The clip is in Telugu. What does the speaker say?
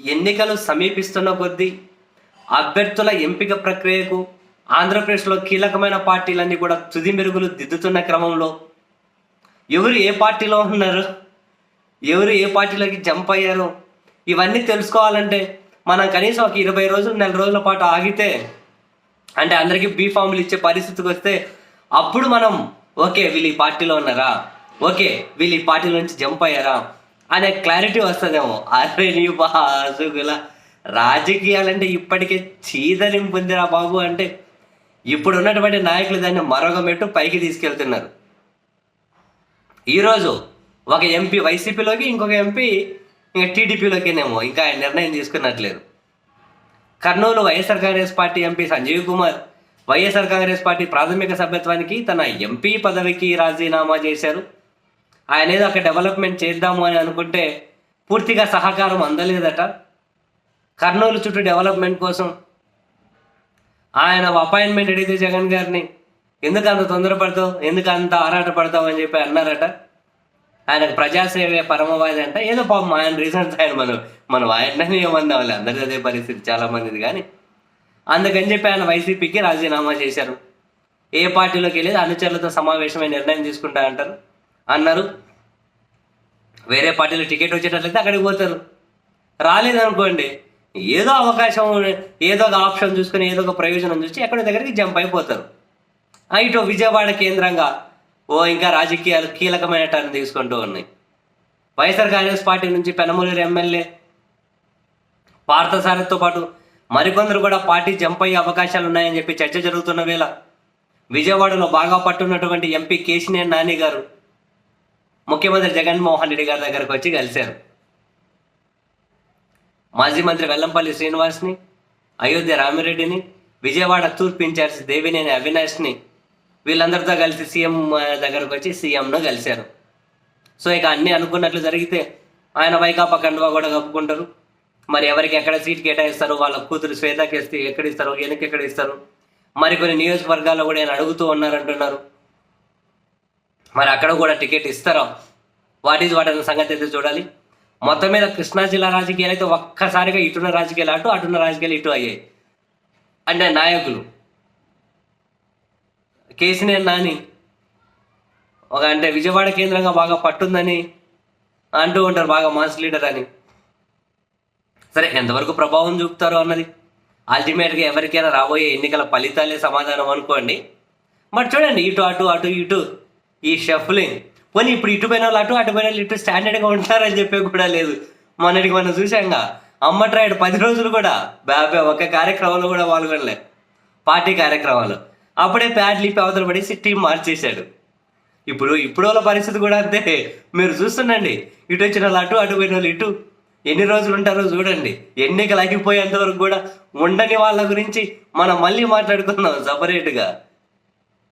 ఎన్నికలు సమీపిస్తున్న కొద్దీ అభ్యర్థుల ఎంపిక ప్రక్రియకు ఆంధ్రప్రదేశ్లో కీలకమైన పార్టీలన్నీ కూడా తుది మెరుగులు దిద్దుతున్న క్రమంలో ఎవరు ఏ పార్టీలో ఉన్నారు? ఎవరు ఏ పార్టీలోకి జంప్ అయ్యారు? ఇవన్నీ తెలుసుకోవాలంటే మనం కనీసం ఒక ఇరవై రోజులు నెల రోజుల పాటు ఆగితే అంటే అందరికీ బీ ఫామ్లు ఇచ్చే పరిస్థితికి వస్తే అప్పుడు మనం ఓకే వీళ్ళు ఈ పార్టీలో ఉన్నారా? ఓకే వీళ్ళు ఈ పార్టీ నుంచి జంప్ అయ్యారా? అనే క్లారిటీ వస్తుందేమో. అరే నీ బాసుగుల రాజకీయాలంటే ఇప్పటికే చీదరింపు బాబు అంటే ఇప్పుడు ఉన్నటువంటి నాయకులు దాన్ని మరొక మెట్టు పైకి తీసుకెళ్తున్నారు. ఈరోజు ఒక ఎంపీ వైసీపీలోకి ఇంకొక ఎంపీ ఇంకా టీడీపీలోకినేమో ఇంకా ఆయన నిర్ణయం తీసుకున్నట్లేదు. Kurnool YSR Congress party MP Sanjeev Kumar YSR Congress party ప్రాథమిక సభ్యత్వానికి తన ఎంపీ పదవికి రాజీనామా చేశారు. ఆయన ఏదో అక్కడ డెవలప్మెంట్ చేద్దాము అని అనుకుంటే పూర్తిగా సహకారం అందలేదట. కర్నూలు చుట్టూ డెవలప్మెంట్ కోసం ఆయన అపాయింట్మెంట్ అడిగితే జగన్ గారిని ఎందుకు అంత తొందరపడతావు? ఎందుకు అంత ఆరాట పడతావు అని చెప్పి అన్నారట. ఆయనకు ప్రజాసేవే పరమవాది అంట. ఏదో పాపం ఆయన రీజన్స్ ఆయన మనం మనం ఆయనని ఏమన్నాం అందరికీ అదే పరిస్థితి చాలా మందిది కానీ. అందుకని చెప్పి ఆయన వైసీపీకి రాజీనామా చేశారు. ఏ పార్టీలోకి వెళ్ళేది అనుచరులతో సమావేశమై నిర్ణయం తీసుకుంటా అంటారు అన్నారు. వేరే పార్టీలో టికెట్ వచ్చేటట్లయితే అక్కడికి పోతారు. రాలేదనుకోండి ఏదో అవకాశం ఏదో ఒక ఆప్షన్ చూసుకొని ఏదో ఒక ప్రయోజనం చూసి ఎక్కడి దగ్గరికి జంప్ అయిపోతారు. ఇటు విజయవాడ కేంద్రంగా ఓ ఇంకా రాజకీయాలు కీలకమైన టర్న్ తీసుకుంటూ ఉన్నాయి. వైఎస్ఆర్ కాంగ్రెస్ పార్టీ నుంచి పెనమలూరు ఎమ్మెల్యే పార్థసారథితో పాటు మరికొందరు కూడా పార్టీ జంప్ అయ్యే అవకాశాలు ఉన్నాయని చెప్పి చర్చ జరుగుతున్న వేళ విజయవాడలో బాగా పట్టున్నటువంటి ఎంపీ కేశినేని నాని గారు ముఖ్యమంత్రి జగన్మోహన్ రెడ్డి గారి దగ్గరకు వచ్చి కలిశారు. మాజీ మంత్రి వెల్లంపల్లి శ్రీనివాస్ని అయోధ్య రామిరెడ్డిని విజయవాడ తూర్పు ఇన్ఛార్జ్ దేవినేని అవినాష్ని వీళ్ళందరితో కలిసి సీఎం దగ్గరకు వచ్చి సీఎంను కలిశారు. సో ఇక అన్నీ అనుకున్నట్లు జరిగితే ఆయన వైకాపా కండువా కూడా కప్పుకుంటారు. మరి ఎవరికి ఎక్కడ సీట్ కేటాయిస్తారు? వాళ్ళ కూతురు శ్వేతకి ఎక్కడ ఇస్తారు? వెనక్కి ఎక్కడ ఇస్తారు? మరి కొన్ని నియోజకవర్గాల్లో కూడా ఆయన అడుగుతూ ఉన్నారంటున్నారు. మరి అక్కడ కూడా టికెట్ ఇస్తారా? వాట్ ఈజ్ వాట్ అన్న సంగతి అయితే చూడాలి. మొత్తం మీద కృష్ణా జిల్లా రాజకీయాలు అయితే ఒక్కసారిగా ఇటున్న రాజకీయాలు అటు అటున్న రాజకీయాలు ఇటు అయ్యాయి. అంటే నాయకులు. కేసీనే నాని ఒక అంటే విజయవాడ కేంద్రంగా బాగా పట్టుందని అంటూ ఉంటారు బాగా మాస్ లీడర్ అని. సరే ఎంతవరకు ప్రభావం చూపుతారో అన్నది? అల్టిమేట్గా ఎవరికైనా రాబోయే ఎన్నికల ఫలితాలే సమాధానం అనుకోండి. మరి చూడండి ఇటు అటు అటు ఇటు. ఈ షఫ్లింగ్. పోనీ ఇప్పుడు ఇటు పోయిన వాళ్ళు అటు అటు పైన వాళ్ళు ఇటు స్టాండర్డ్గా ఉంటారని చెప్పే కూడా లేదు. మొన్నటికి మనం చూసాంగా అమ్మట్రాయుడు పది రోజులు కూడా బాబే ఒక కార్యక్రమంలో కూడా పాల్గొనలే. పార్టీ కార్యక్రమాలు. అప్పుడే ప్యాడ్ లిపి అవతల పడేసి టీం మార్చేశాడు. ఇప్పుడు ఇప్పుడు వాళ్ళ పరిస్థితి కూడా అంతే. మీరు చూస్తుండండి. ఇటు వచ్చిన వాళ్ళు అటు అటు పోయిన వాళ్ళు ఇటు. ఎన్ని రోజులు ఉంటారో చూడండి. ఎన్నికలు అగిపోయేంత వరకు కూడా ఉండని వాళ్ళ గురించి మనం మళ్ళీ మాట్లాడుకుందాం సపరేట్గా.